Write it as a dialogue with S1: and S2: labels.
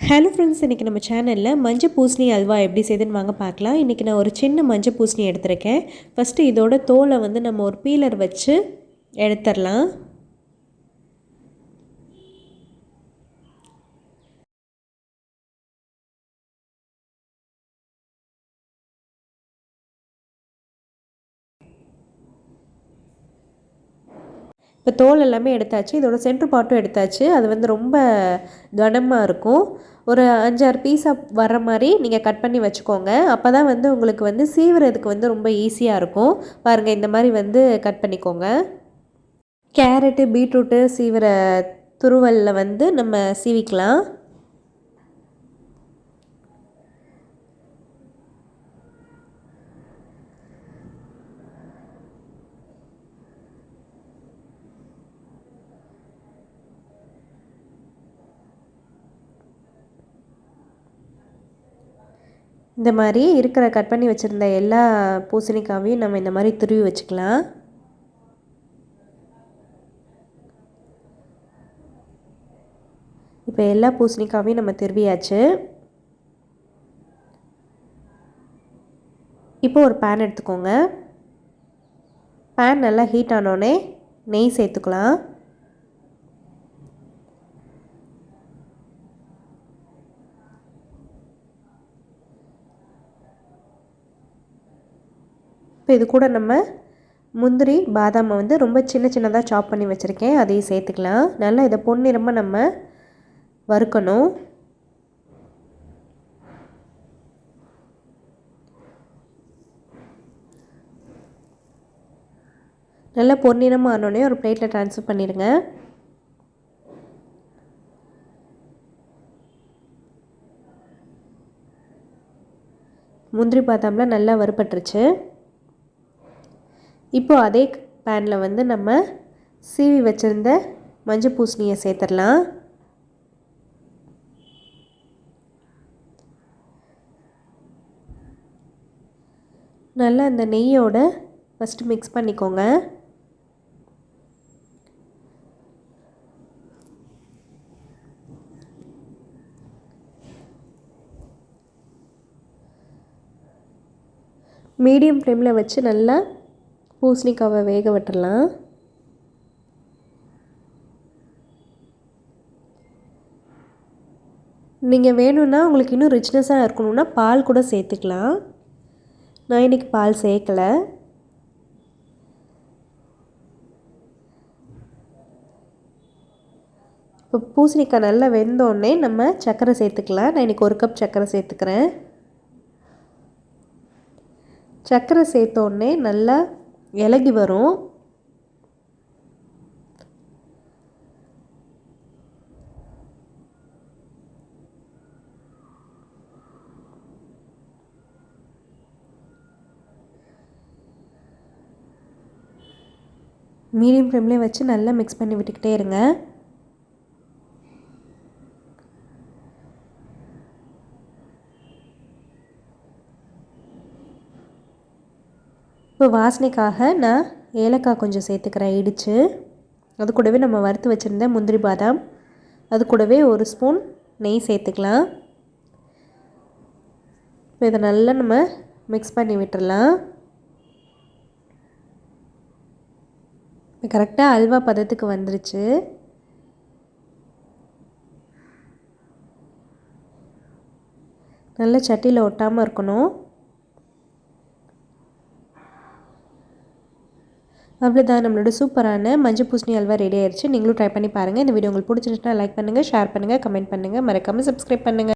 S1: Hello friends இன்றைக்கி நம்ம சேனலில் மஞ்சள் பூசணி அல்வா எப்படி செய்துன்னு வாங்க பார்க்கலாம். இன்றைக்கி நான் ஒரு சின்ன மஞ்சள் பூசணி எடுத்திருக்கேன். ஃபஸ்ட்டு இதோட தோலை வந்து நம்ம ஒரு பீலர் வச்சு எடுத்துடலாம். இப்போ தோல் எல்லாமே எடுத்தாச்சு. இதோட சென்ட்ரு பாட்டும் எடுத்தாச்சு. அது வந்து ரொம்ப கனமாக இருக்கும். ஒரு அஞ்சாறு பீஸாக வர்ற மாதிரி நீங்கள் கட் பண்ணி வச்சுக்கோங்க. அப்போ தான் வந்து உங்களுக்கு வந்து சீவுறதுக்கு வந்து ரொம்ப ஈஸியாக இருக்கும். பாருங்கள் இந்த மாதிரி வந்து கட் பண்ணிக்கோங்க. கேரட்டு பீட்ரூட்டு சீவுற துருவலில் வந்து நம்ம சீவிக்கலாம். இந்த மாதிரி இருக்கிற கட் பண்ணி வச்சுருந்த எல்லா பூசணிக்காவையும் நம்ம இந்த மாதிரி துருவி வச்சுக்கலாம். இப்போ எல்லா பூசணிக்காவையும் நம்ம திருவியாச்சு. இப்போ ஒரு பேன் எடுத்துக்கோங்க. பேன் நல்லா ஹீட் ஆனோடனே நெய் சேர்த்துக்கலாம். இப்போ இது கூட நம்ம முந்திரி பாதாமை வந்து ரொம்ப சின்ன சின்னதாக சாப் பண்ணி வச்சுருக்கேன். அதையும் சேர்த்துக்கலாம். நல்லா இதை பொன்னிறமாக நம்ம வறுக்கணும். நல்லா பொன்னிறமாக ஆனோடனே ஒரு பிளேட்டில் ட்ரான்ஸ்ஃபர் பண்ணிடுங்க. முந்திரி பாதாம்லாம் நல்லா வறுப்பட்டுருச்சு இப்போ அதே பேனில் வந்து நம்ம சீவி வச்சுருந்த மஞ்சள் பூசணியை சேர்த்துடலாம். நல்லா அந்த நெய்யோட ஃபஸ்ட்டு மிக்ஸ் பண்ணிக்கோங்க. மீடியம் ஃப்ளேமில் வச்சு நல்லா பூசணிக்காவை வேக விட்டுடலாம். நீங்கள் வேணும்னா உங்களுக்கு இன்னும் ரிச்னஸாக இருக்கணும்னா பால் கூட சேர்த்துக்கலாம். நான் இன்றைக்கி பால் சேர்க்கலை. இப்போ பூசணிக்காய் நல்லா வெந்தோடனே நம்ம சர்க்கரை சேர்த்துக்கலாம். நான் இன்றைக்கி ஒரு கப் சர்க்கரை சேர்த்துக்கிறேன். சர்க்கரை சேர்த்தோடனே நல்லா இலகி வரும். மீடியம் ஃப்ளேம்லேயே வச்சு நல்லா மிக்ஸ் பண்ணி விட்டுக்கிட்டே இருங்க. இப்போ வாசனைக்காக நான் ஏலக்காய் கொஞ்சம் சேர்த்துக்கிறேன் இடித்து அது கூடவே நம்ம வறுத்து வச்சுருந்த முந்திரி பாதாம். அது கூடவே ஒரு ஸ்பூன் நெய் சேர்த்துக்கலாம். இப்போ இதை நல்லா நம்ம மிக்ஸ் பண்ணி விட்டுடலாம் கரெக்டாக அல்வா பதத்துக்கு வந்துருச்சு. நல்ல சட்டியில் ஒட்டாமல் இருக்கணும். அவ்வளோதான் நம்மளோட சூப்பரான மஞ்சள் பூசணி அல்வா ரெடி ஆயிடுச்சு நீங்களும் ட்ரை பண்ணி பாருங்கள் இந்த வீடியோ உங்களுக்கு பிடிச்சிருந்துச்சுன்னா லைக் பண்ணுங்கள் ஷேர் பண்ணுங்கள் கமெண்ட் பண்ணுங்கள் மறக்காமல் சப்ஸ்கிரைப் பண்ணுங்கள்